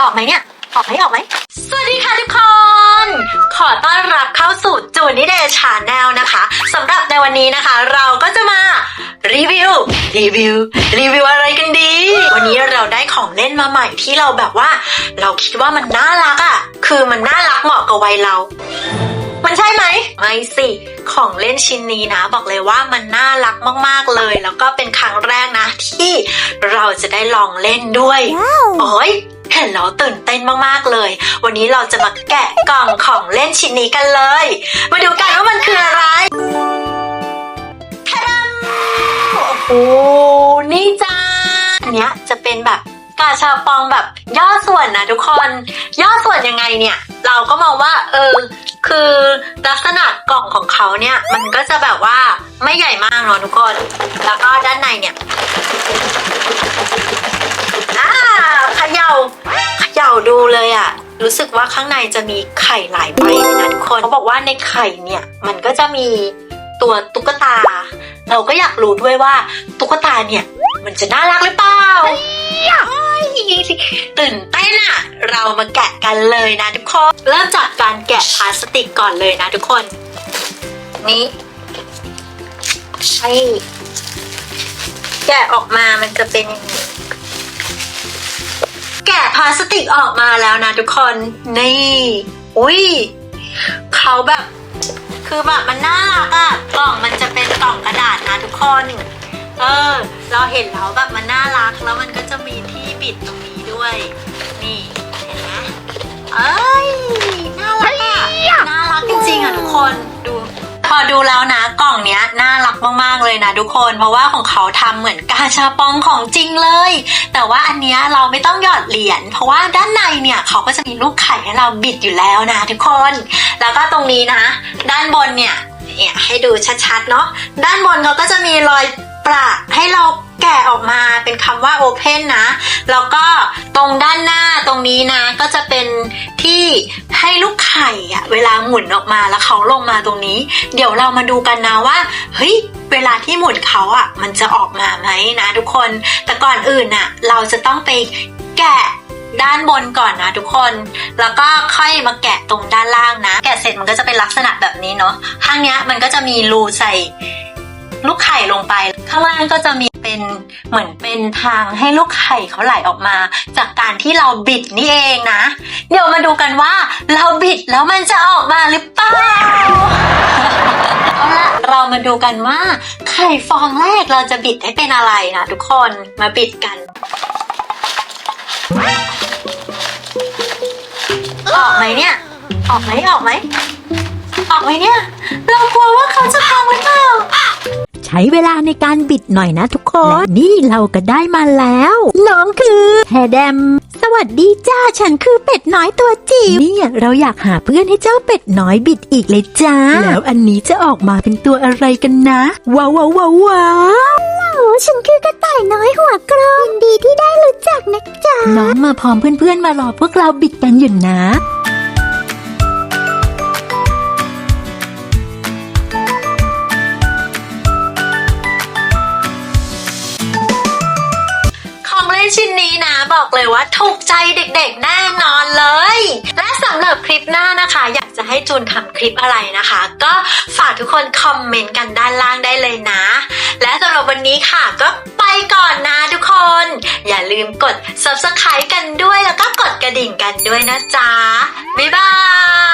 ออกไหมเนี่ย ออกไหมออกไหม สวัสดีค่ะทุกคน ขอต้อนรับเข้าสู่จูนิเดชาแนลนะคะสำหรับในวันนี้นะคะ เราก็จะมารีวิว รีวิว รีวิวอะไรกันดี วันนี้เราได้ของเล่นมาใหม่ที่เราแบบว่า เราคิดว่ามันน่ารักอะ่ะ คือมันน่ารักเหมาะกับวัยเรามันใช่ไหมไม่สิ ของเล่นชิ้นนี้นะ บอกเลยว่ามันน่ารักมาก ๆ เลย แล้วก็เป็นครั้งแรกนะ ที่เราจะได้ลองเล่นด้วย โอ้ย เห็นแล้วตื่นเต้นมากๆเลย วันนี้เราจะมาแกะกล่องของเล่นชิ้นนี้กันเลย มาดูกันว่ามันคืออะไรทะดังโอ้โหนี่จ้าอันเนี้ยจะเป็นแบบกาชาปองแบบย่อส่วนนะทุกคน ย่อส่วนยังไงเนี่ย เราก็มองว่า เออ คือลักษณะกล่องของเขาเนี่ย มันก็จะแบบว่าไม่ใหญ่มากเนาะทุกคน แล้วก็ด้านในเนี่ย รู้สึกว่าข้างในจะมีไข่หลายใบเลยนะทุกคนเขาบอกว่าในไข่เนี่ย มันก็จะมีตัวตุ๊กตา เราก็อยากรู้ด้วยว่าตุ๊กตาเนี่ย มันจะน่ารักหรือเปล่าตื่นเต้นอะเรามาแกะกันเลยนะทุกคน เริ่มจากการแกะพลาสติกก่อนเลยนะทุกคน นี่ให้แกะออกมามันจะเป็นอย่างนี้ แกะพลาสติกออกมาแล้วนะทุกคน นี่ อุ้ยเขาแบบ คือแบบมันน่ารักอะกล่องมันจะเป็นกล่องกระดาษนะทุกคน เออ เราเห็นแล้วแบบมันน่ารักแล้วมันก็จะมีที่บิดตรงนี้ด้วย นี่เห็นไหมเอ้ย น่ารักอะน่ารักจริงๆอะทุกคนดู พอดูแล้วนะกล่องเนี้ยน่ารักมากๆเลยนะทุกคน เพราะว่าของเขาทำเหมือนกาชาปองของจริงเลย แต่ว่าอันเนี้ยเราไม่ต้องหยอดเหรียญเพราะว่าด้านในเนี่ยเขาก็จะมีลูกไข่ให้เราบิดอยู่แล้วนะทุกคน แล้วก็ตรงนี้นะ ด้านบนเนี่ยเนี่ยให้ดูชัดๆเนาะด้านบนเขาก็จะมีรอย ประให้เราแกะออกมาเป็นคำว่า Open นะ แล้วก็ตรงด้านหน้าตรงนี้นะ ก็จะเป็นที่ให้ลูกไข่อะเวลาหมุนออกมาแล้วเขาลงมาตรงนี้ เดี๋ยวเรามาดูกันนะว่าเฮ้ยเวลาที่หมุนเขาอะมันจะออกมาไหมนะทุกคน แต่ก่อนอื่นอะเราจะต้องไปแกะด้านบนก่อนนะทุกคน แล้วก็ค่อยมาแกะตรงด้านล่างนะ แกะเสร็จมันก็จะเป็นลักษณะแบบนี้เนาะข้างเนี้ยมันก็จะมีรูใส่ ลูกไข่ลงไป ข้างล่างก็จะมีเป็นเหมือนเป็นทางให้ลูกไข่เขาไหลออกมา จากการที่เราบิดนี่เองนะ เดี๋ยวมาดูกันว่าเราบิดแล้วมันจะออกมาหรือเปล่าเอาละเรามาดูกันว่า ไข่ฟองแรกเราจะบิดให้เป็นอะไรนะทุกคนมาบิดกันออกไหมเนี่ย ออกไหมออกไหมออกไหมเนี่ย เรากลัวว่าเขาจะพังหรือเปล่า ใช้เวลาในการบิดหน่อยนะทุกคนและนี่เราก็ได้มาแล้วน้องคือแพแดม สวัสดีจ้าฉันคือเป็ดน้อยตัวจิ๋วเนี่ยเราอยากหาเพื่อนให้เจ้าเป็ดน้อยบิดอีกเลยจ้า แล้วอันนี้จะออกมาเป็นตัวอะไรกันนะ ว้าวว้าวว้าวว้าวฉันคือกระต่ายน้อยหัวกรองดีที่ได้รู้จักนะจ๊ะ น้องมาพร้อมเพื่อนๆมารอพวกเราบิดกันอยู่นะ ชิ้นนี้นะบอกเลยว่าถูกใจเด็กๆแน่นอนเลย และสำหรับคลิปหน้านะคะ อยากจะให้จูนทำคลิปอะไรนะคะ ก็ฝากทุกคนคอมเมนต์กันด้านล่างได้เลยนะ และสำหรับวันนี้ค่ะก็ไปก่อนนะทุกคน อย่าลืมกด subscribe กันด้วยแล้วก็กดกระดิ่งกันด้วยนะจ๊ะบ๊ายบาย